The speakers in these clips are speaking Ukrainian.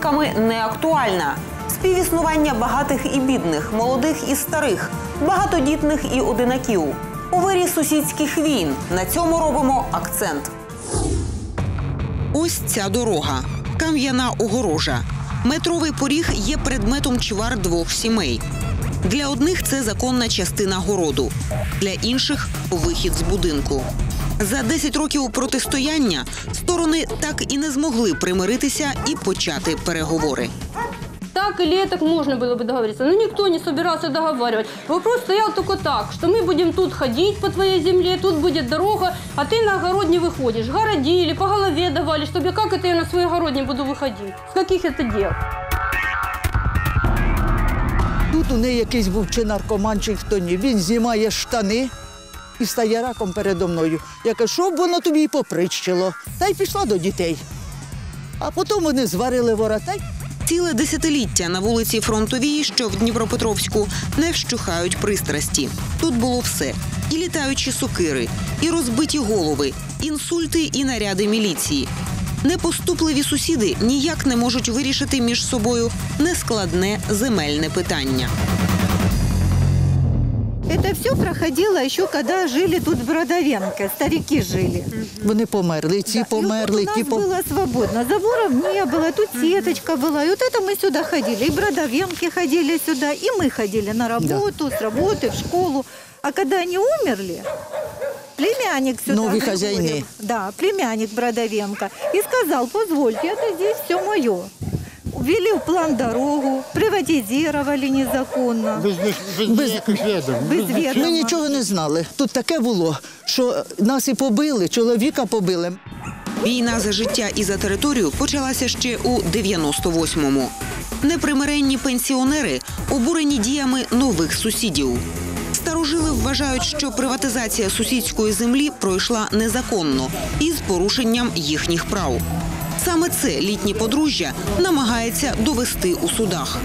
ворожити не актуальна. Співіснування багатих і бідних, молодих і старих, багатодітних і одинаків. У вирі сусідських війн на цьому робимо акцент. Ось ця дорога. Кам'яна огорожа. Метровий поріг є предметом чвар двох сімей. Для одних це законна частина городу, для інших вихід з будинку. За 10 років протистояння сторони так і не змогли примиритися і почати переговори. Так или так можно было бы договориться. Но никто не собирался договаривать. Вопрос стоял только так, что мы будем тут ходить по твоей земле, тут будет дорога, а ты на огород не выходишь. Городили, по голове давали, чтобы я- как это я на свой огород не буду выходить? С каких это дел? Тут у неї якийсь був чи наркоман, чи хто ні. Він знімає штани і стає раком передо мною. Я кажу, щоб воно тобі і поприщило. Та й пішла до дітей. А потім вони зварили ворота. Ціле десятиліття на вулиці Фронтовій, що в Дніпропетровську, не вщухають пристрасті. Тут було все: і літаючі сокири, і розбиті голови, інсульти і наряди міліції. Непоступливі сусіди ніяк не можуть вирішити між собою нескладне земельне питання. Это все проходило еще, когда жили тут в Бродовенко, старики жили. Вони померли, Да, и померли, у ті нас померли. было свободно. Заборов не было, тут сеточка была. И вот это мы сюда ходили. И Бродовенки ходили сюда, и мы ходили на работу, с работы, в школу. А когда они умерли, племянник сюда... Новые Григорьев, хозяины. Да, племянник Бродовенко. И сказал, позвольте, это здесь все мое. Ввели в план дорогу, приватизировали незаконно. Без, без, Без- ніяких ведом. Без ведома. Ми нічого не знали. Тут таке було, що нас і побили, чоловіка побили. Війна за життя і за територію почалася ще у 98-му. Непримиренні пенсіонери обурені діями нових сусідів. Старожили вважають, що приватизація сусідської землі пройшла незаконно і з порушенням їхніх прав. Саме це літнє подружжя намагається довести у судах.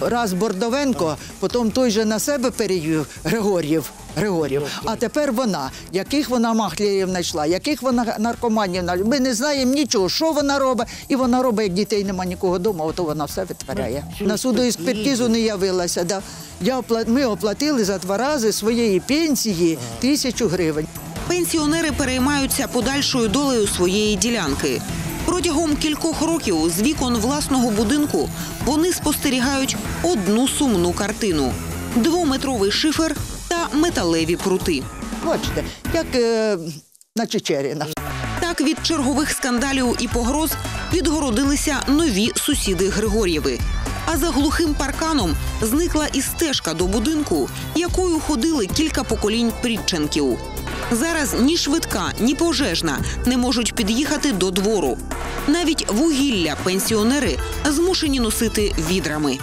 Раз Бордовенко, потім той же на себе перевів Григор'єв. Григор'єв. А тепер вона, яких вона махліїв знайшла, яких вона наркоманів знайшла. Ми не знаємо нічого, що вона робить. І вона робить, як дітей нема нікого вдома, то вона все витворяє. На судоекспертизу не явилася. Ми оплатили за два рази своєї пенсії тисячу гривень. Пенсіонери переймаються подальшою долею своєї ділянки. Протягом кількох років з вікон власного будинку вони спостерігають одну сумну картину: двометровий шифер та металеві прути. Бачите, як е, на Чечеріна. Так від чергових скандалів і погроз відгородилися нові сусіди Григор'єви. А за глухим парканом зникла і стежка до будинку, якою ходили кілька поколінь Прідченків. Зараз ні швидка, ні пожежна не можуть під'їхати до двору. Навіть вугілля пенсіонери змушені носити відрами.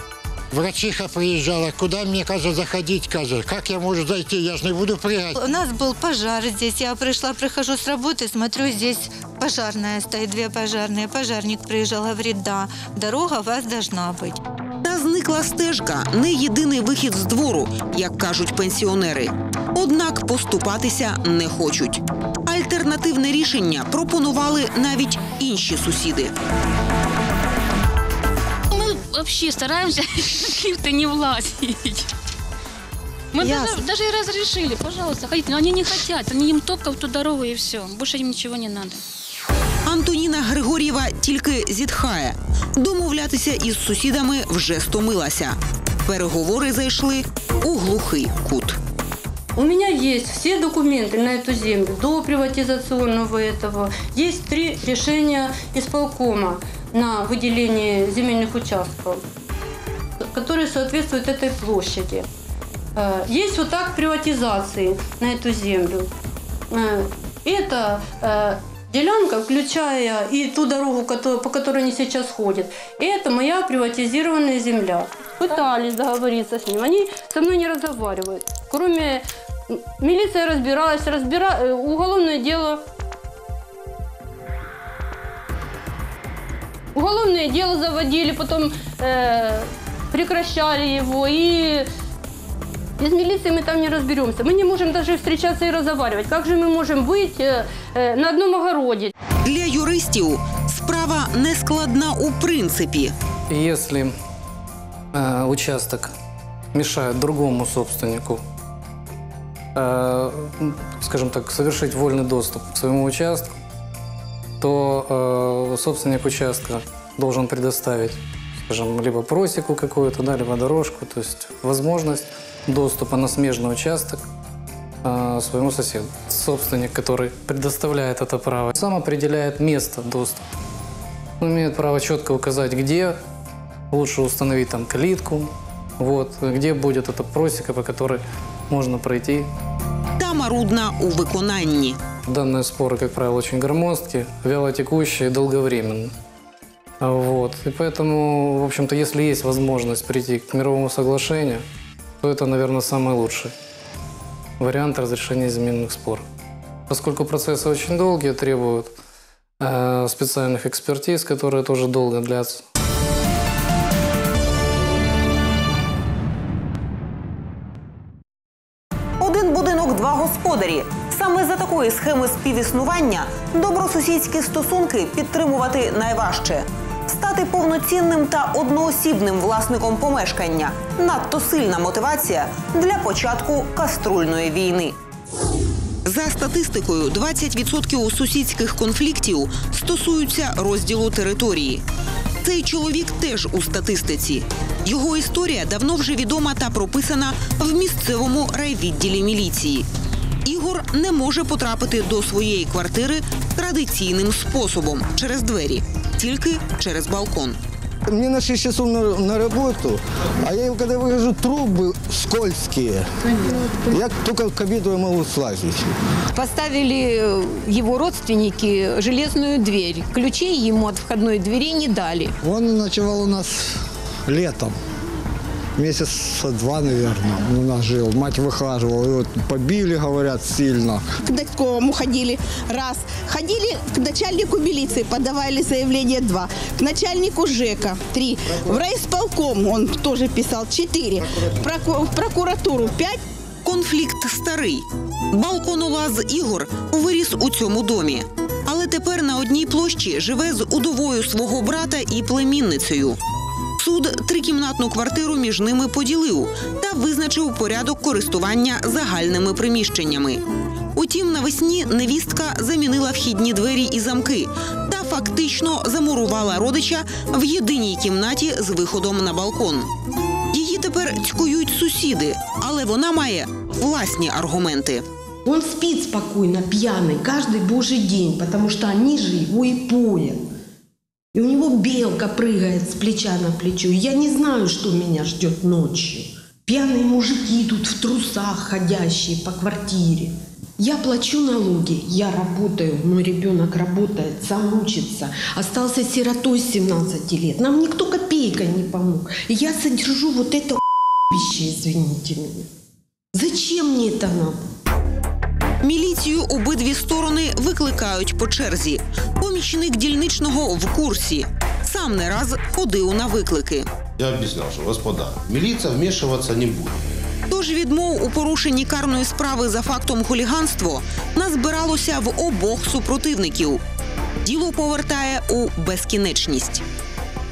Врачиха приїжджала, куди мені каже, заходити, каже, як я можу зайти, я ж не буду пригати. У нас был пожар здесь. Я пришла, прихожу с работы, смотрю, здесь пожарная стоит, две пожарные. Пожарник приезжал, говорит, да, дорога у вас должна быть. Та зникла стежка не єдиний вихід з двору, як кажуть пенсіонери. Однак поступатися не хочуть. Альтернативне рішення пропонували навіть інші сусіди. Мы вообще стараемся в лифты не влазить. Мы даже, Ясно. даже и разрешили, пожалуйста, ходите. Но они не хотят, они им только в ту дорогу и все. Больше им ничего не надо. Антоніна Григор'єва тільки зітхає. Домовлятися із сусідами вже стомилася. Переговори зайшли у глухий кут. У меня есть все документы на эту землю до приватизационного этого. Есть три решения исполкома на выделение земельных участков, которые соответствуют этой площади. Э, Есть вот так приватизации на эту землю. Э, Это э, делянка, включая и ту дорогу, кото- по которой они сейчас ходят. И это моя приватизированная земля. Пытались договориться с ним. Они со мной не разговаривают. Кроме м, милиция разбиралась, разбира... э, уголовное дело. Уголовное дело заводили, потом э, прекращали его и без милиции мы там не разберемся. Мы не можем даже встречаться и разговаривать. Как же мы можем быть э, э, на одном огороде? Для юристів справа Справа не складна у принципі. И Если э, участок мешает другому собственнику, э, м, скажем так, совершить вольный доступ к своему участку, то э, собственник участка должен предоставить, скажем, либо просеку какую-то, да, либо дорожку, то есть возможность доступа на смежный участок э, своему соседу. Собственник, который предоставляет это право, сам определяет место доступа. Он имеет право четко указать, где лучше установить там калитку, вот, где будет эта просека, по которой можно пройти. Та марудна у виконанні. Данные споры, как правило, очень громоздкие, вялотекущие и долговременные. А Вот. И поэтому, в общем-то, если есть возможность прийти к мировому соглашению, то это, наверное, самый лучший вариант разрешения земельных споров. Поскольку процессы очень долгие, требуют э, специальных экспертиз, которые тоже долго длятся. Один будинок, два господарі. Саме за такої схеми співіснування добросусідські стосунки підтримувати найважче. Стати повноцінним та одноосібним власником помешкання надто сильна мотивація для початку каструльної війни. За статистикою, 20% сусідських конфліктів стосуються розділу території. Цей чоловік теж у статистиці. Його історія давно вже відома та прописана в місцевому райвідділі міліції. Ігор не може потрапити до своєї квартири традиційним способом через двері, тільки через балкон. Мне на 6 часов на, на работу, а я когда выхожу, трубы скользкие. Я только к обеду я могу слазить. Поставили э, его родственники железную дверь. Ключей ему от входной двери не дали. Он ночевал у нас летом. Месяца два, наверное, он у нас жил. Мать выхаживала. Его побили, говорят, сильно. к Датьковому ходили раз. Ходили к начальнику милиции, подавали заявление два. К начальнику ЖЭКа три. В райисполком он тоже писал четыре. В проку- в прокуратуру пять. Конфлікт старий. Балконолаз Ігор виріс у цьому домі. Але тепер на одній площі живе з удовою свого брата і племінницею. Суд трикімнатну квартиру між ними поділив та визначив порядок користування загальними приміщеннями. Утім, навесні невістка замінила вхідні двері і замки та фактично замурувала родича в єдиній кімнаті з виходом на балкон. Її тепер цькують сусіди, але вона має власні аргументи. Он спит спокойно, пьяный, каждый божий день, потому что они же его. И у него белка прыгает с плеча на плечо. Я не знаю, что меня ждет ночью. Пьяные мужики тут в трусах ходящие по квартире. Я плачу налоги, я работаю, мой ребенок работает, сам учится. Остался сиротой с 17 лет. Нам никто копейкой не помог. И я содержу вот это вещи, извините меня. Зачем мне это надо? Міліцію обидві сторони викликають по черзі. Помічник дільничного в курсі. Сам не раз ходив на виклики. Я объяснял, что, господа, милиция вмешиваться не будет. Тож відмов у порушенні карної справи за фактом хуліганство назбиралося в обох супротивників. Діло повертає у безкінечність.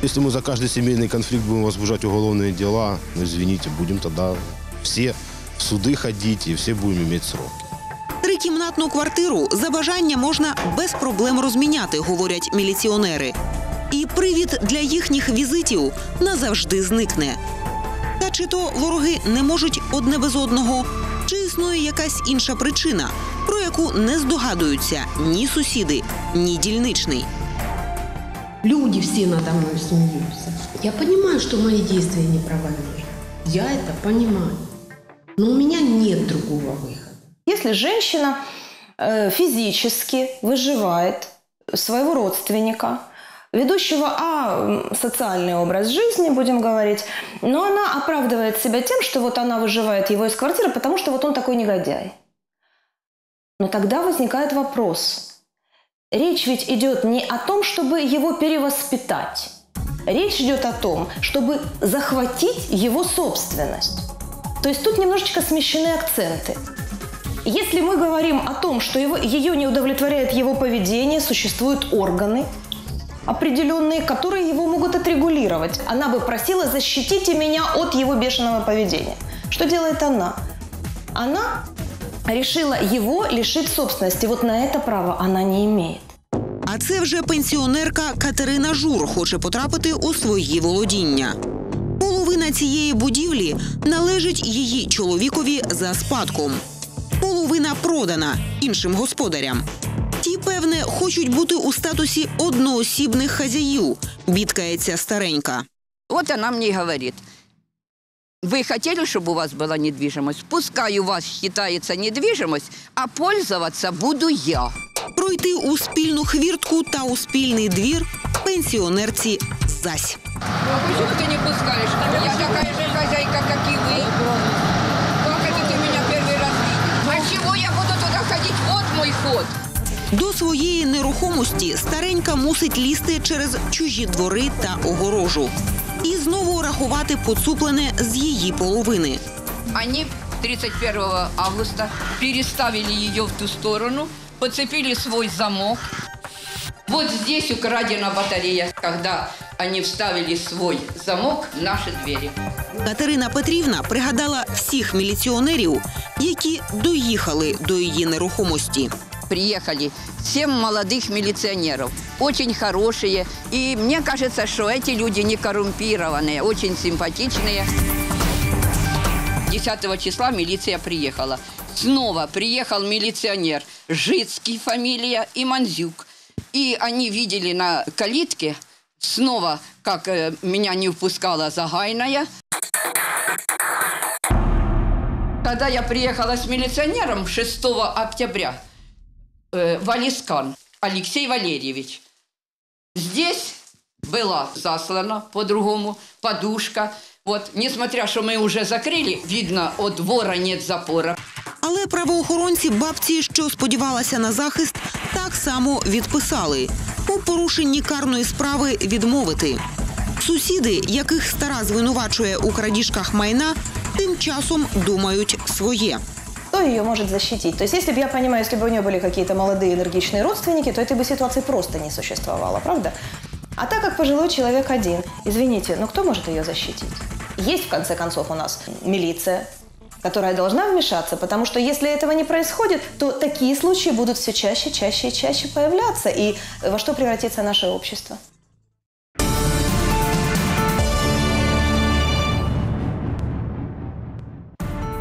Если мы за каждый семейный конфликт будем возбуждать уголовные дела, ну, извините, будем тогда все в суды ходить и все будем иметь сроки. Трикімнатну квартиру за бажання можна без проблем розміняти, говорять міліціонери. І привід для їхніх візитів назавжди зникне. Та чи то вороги не можуть одне без одного, чи існує якась інша причина, про яку не здогадуються ні сусіди, ні дільничний. Люди все надо мной смеются. Я понимаю, что мои действия неправомерны. Я это понимаю. Но у меня нет другого выхода. Если женщина э, физически выживает своего родственника, ведущего а социальный образ жизни, будем говорить, но она оправдывает себя тем, что вот она выживает его из квартиры, потому что вот он такой негодяй. Но тогда возникает вопрос. Речь ведь идет не о том, чтобы его перевоспитать. Речь идет о том, чтобы захватить его собственность. То есть тут немножечко смещены акценты. Если мы говорим о том, что его, ее не удовлетворяет его поведение, существуют органы, определенные, которые его могут отрегулировать. Она бы просила «защитите меня от его бешеного поведения». Что делает она? Она решила его лишить собственности. Вот на это право она не имеет. А це вже пенсіонерка Катерина Жур хоче потрапити у свої володіння. Половина цієї будівлі належить її чоловікові за спадком. Половина продана іншим господарям. Ті, певне, хочуть бути у статусі одноосібних хазяїв, бідкається старенька. Вот она мне и говорит. Вы хотели, чтобы у вас была недвижимость? Пускай у вас считается недвижимость, а пользоваться буду я. Пройти у спільну хвіртку та у спільний двір пенсіонерці зась. Ну, почему ты не пускаешь? Я такая же хозяйка, как и вы. Вот. До своєї нерухомості старенька мусить лізти через чужі двори та огорожу. І знову рахувати поцуплене з її половини. Они 31 августа переставили ее в ту сторону, подцепили свой замок. Вот здесь украдена батарея, когда они вставили свой замок в наши двери. Катерина Петрівна пригадала всіх міліціонерів, які доїхали до її нерухомості. Приехали семь молодых милиционеров, очень хорошие. И мне кажется, что эти люди не коррумпированные, очень симпатичные. 10 числа милиция приехала. Снова приехал милиционер, Жицкий фамилия и Манзюк. И они видели на калитке снова, как э, меня не впускала Загайная. Когда я приехала с милиционером 6 октября, э, Валискан Алексей Валерьевич, здесь была заслана по-другому подушка. Вот, несмотря, что мы уже закрыли, видно, от вора нет запора. Але правоохоронці бабці, що сподівалася на захист, так само відписали у порушенні карної справи відмовити. Сусіди, яких стара звинувачує у крадіжках майна, тим часом думають своє. Кто ее может защитить? То есть, если бы я понимаю, если бы у нее были какие-то молодые энергичные родственники, то этой бы ситуации просто не существовало, правда? А так как пожилой человек один, извините, но кто может ее защитить? Есть, в конце концов, у нас милиция, которая должна вмешаться, потому что если этого не происходит, то такие случаи будут все чаще, чаще и чаще появляться. И во что превратится наше общество?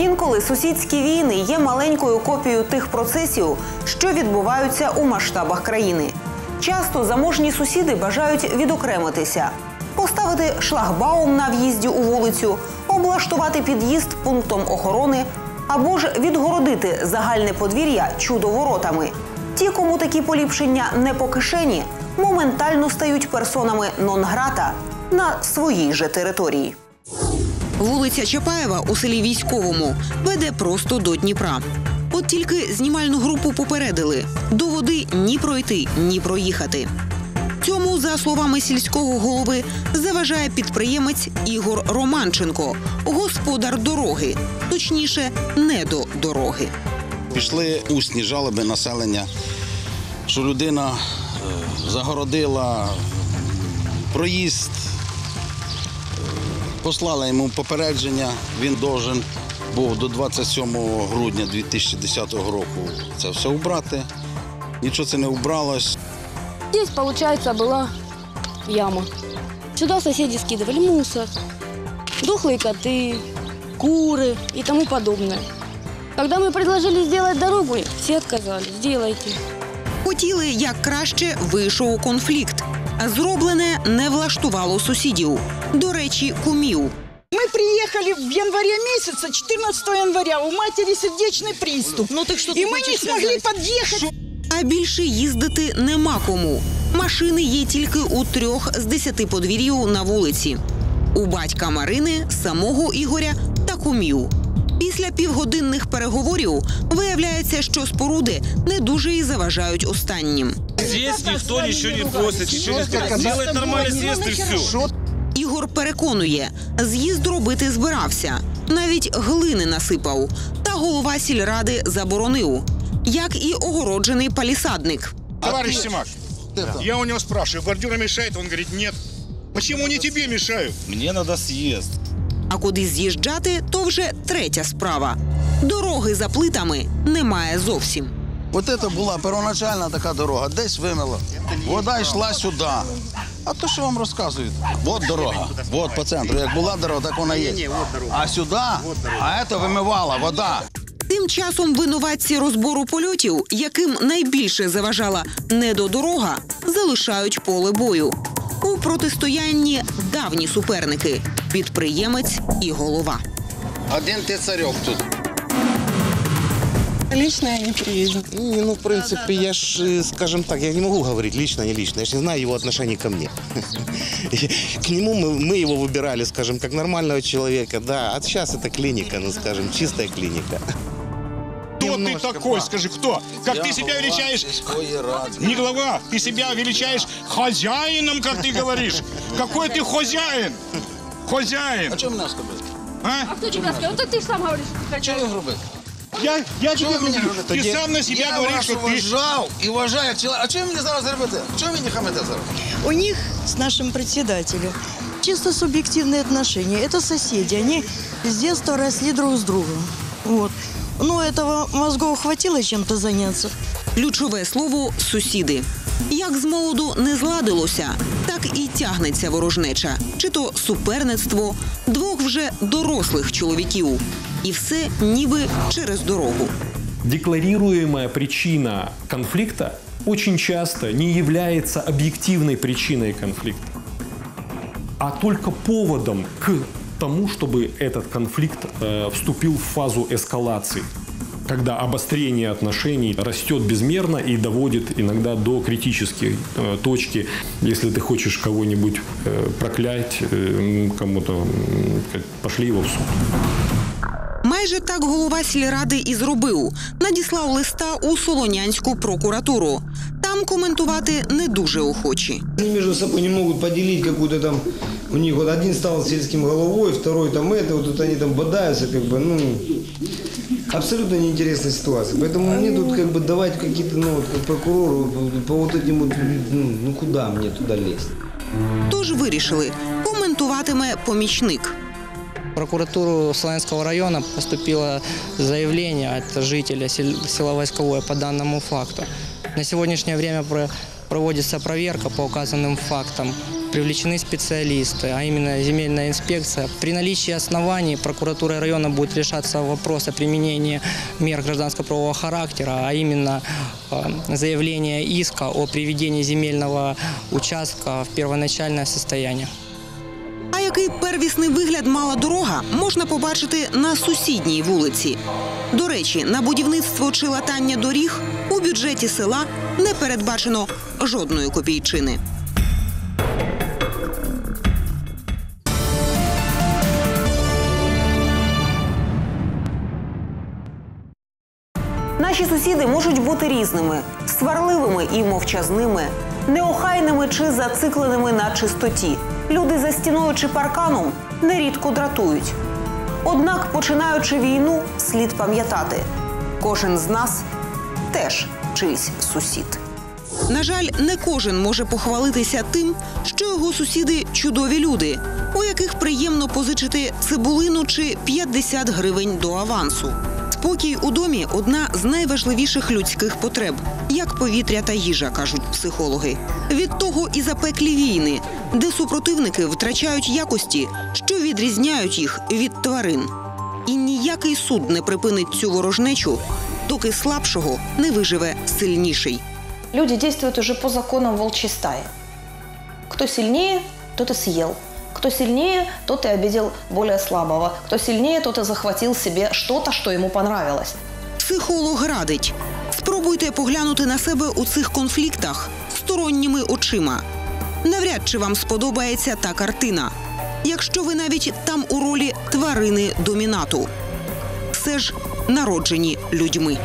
Інколи сусідські війни є маленькою копією тих процесів, що відбуваються у масштабах країни. Часто заможні сусіди бажають відокремитися, поставити шлагбаум на в'їзді у вулицю, облаштувати під'їзд пунктом охорони або ж відгородити загальне подвір'я чудоворотами. Ті, кому такі поліпшення не по кишені, моментально стають персонами нон-грата на своїй же території. Вулиця Чапаєва у селі Військовому веде просто до Дніпра. От тільки знімальну групу попередили до води ні пройти, ні проїхати. Цьому, за словами сільського голови, заважає підприємець Ігор Романченко, господар дороги, точніше, не до дороги. Пішли усні жалоби населення, що людина е, загородила проїзд, послали йому попередження, він должен був до 27 грудня 2010 року це все убрати. Нічого це не убралось. Здесь, получается, была яма. Сюда соседи скидывали мусор, дохлые коты, куры и тому подобное. Когда мы предложили сделать дорогу, все отказали. Сделайте. Хотіли як краще вийшов конфлікт. А Зроблене не влаштувало сусідів. До речі, кумів. Мы приехали в январе месяца, 14 января, у матери сердечный приступ. Ну так что И мы не смогли подъехать. А більше їздити нема кому. Машини є тільки у трьох з десяти подвір'їв на вулиці. У батька Марини, самого Ігоря та кумів. Після півгодинних переговорів виявляється, що споруди не дуже і заважають останнім. Здесь никто ничего не просит, ничего не скажет. Сделать нормальный съезд и все. Ігор переконує, з'їзд робити збирався, навіть глини насипав. Та голова сільради заборонив, як і огороджений палісадник. Товарищ Симак, Я у него спрашиваю, бордюра мешает? Он говорит, нет. Почему не тебе мешают? Мне надо съезд. А куди з'їжджати, то вже третя справа. Дороги за плитами немає зовсім. От це була первоначальна така дорога, десь вимило. Вода йшла сюди. А то, що вам розказують? От дорога, от по центру. Як була дорога, так вона є. А сюди, а це вимивала вода. Тим часом винуватці розбору польотів, яким найбільше заважала недодорога, залишають поле бою. У протистоянні давні суперники підприємець і голова. Один ти царьок тут. Лично я не приезжу. Ну, в принципе, я ж, э, скажем так, я не могу говорить лично, не лично. Я ж не знаю его отношение ко мне. К нему мы, мы его выбирали, скажем, как нормального человека, да. А сейчас это клиника, ну, скажем, чистая клиника. Кто ты такой? Скажи, кто? Как ты себя величаешь? Не глава, ты себя величаешь хозяином, как ты говоришь. Какой ты хозяин? Хозяин. А чого мене скажете? А? А кто тебе сказал? Вот ты сам говоришь, что ты Чого ви грубите? Я, я Чого тебе ви мені говорю, грубите? ты сам на себя я говоришь, вас что ты... уважав і вважаю як чоловік. А чого ви мені зараз робите? Чого ви мені хамите зараз? У них с нашим председателем чисто субъективные отношения. Это соседи. Они с детства росли друг с другом. Вот. Ну, этого мозгов хватило чем-то заняться. Ключове слово сусіди. Як з молоду не зладилося, так і тягнеться ворожнеча, чи то суперництво двох вже дорослих чоловіків. І все ніби через дорогу. Декларируемая причина конфликта очень часто не является объективной причиной конфликта, а только поводом к тому, чтобы этот конфликт э, вступил в фазу эскалации когда обострение отношений растет безмерно и доводит иногда до критической э, точки. Если ты хочешь кого-нибудь э, проклять, э, кому-то как, пошли его в суд. Майже так голова сільради і зробив. Надіслав листа у Солонянську прокуратуру. Там коментувати не дуже охочі. Они между собой не могут поделить какую-то там... У них вот один стал сельским головой, второй там это, вот тут они там бодаются, как бы, ну... Абсолютно неинтересная ситуация. Поэтому мне тут как бы давать какие-то, ну, вот, как прокурору, по вот этим вот, ну, ну куда мне туда лезть? Тож вирішили, коментуватиме помічник. Прокуратуру Славянского района поступило заявление от жителя сел- села Войсковое по данному факту. На сегодняшнее время про- проводится проверка по указанным фактам. Привлечены специалисты, а именно земельная инспекция. При наличии оснований прокуратура района будет решаться вопрос о применении мер гражданско-правового характера, а именно э, заявление иска о приведении земельного участка в первоначальное состояние. А який первісний вигляд мала дорога, можна побачити на сусідній вулиці. До речі, на будівництво чи латання доріг у бюджеті села не передбачено жодної копійчини. Наші сусіди можуть бути різними: сварливими і мовчазними, неохайними чи зацикленими на чистоті. Люди за стіною чи парканом нерідко дратують. Однак, починаючи війну, слід пам'ятати, кожен з нас теж чийсь сусід. На жаль, не кожен може похвалитися тим, що його сусіди чудові люди, у яких приємно позичити цибулину чи 50 гривень до авансу. Спокій у домі одна з найважливіших людських потреб, як повітря та їжа, кажуть психологи. Від того і запеклі війни, де супротивники втрачають якості, що відрізняють їх від тварин. І ніякий суд не припинить цю ворожнечу, доки слабшого не виживе сильніший. Люди действуют уже по законам волчьей стаи. Кто сильнее, тот и съел. Кто сильнее, тот и обидел более слабого. Кто сильнее, тот и захватил себе что-то, что ему понравилось. Психолог радить. Спробуйте поглянути на себе у цих конфліктах сторонніми очима. Навряд чи вам сподобається та картина, якщо ви навіть там у ролі тварини домінату. Все ж народжені людьми.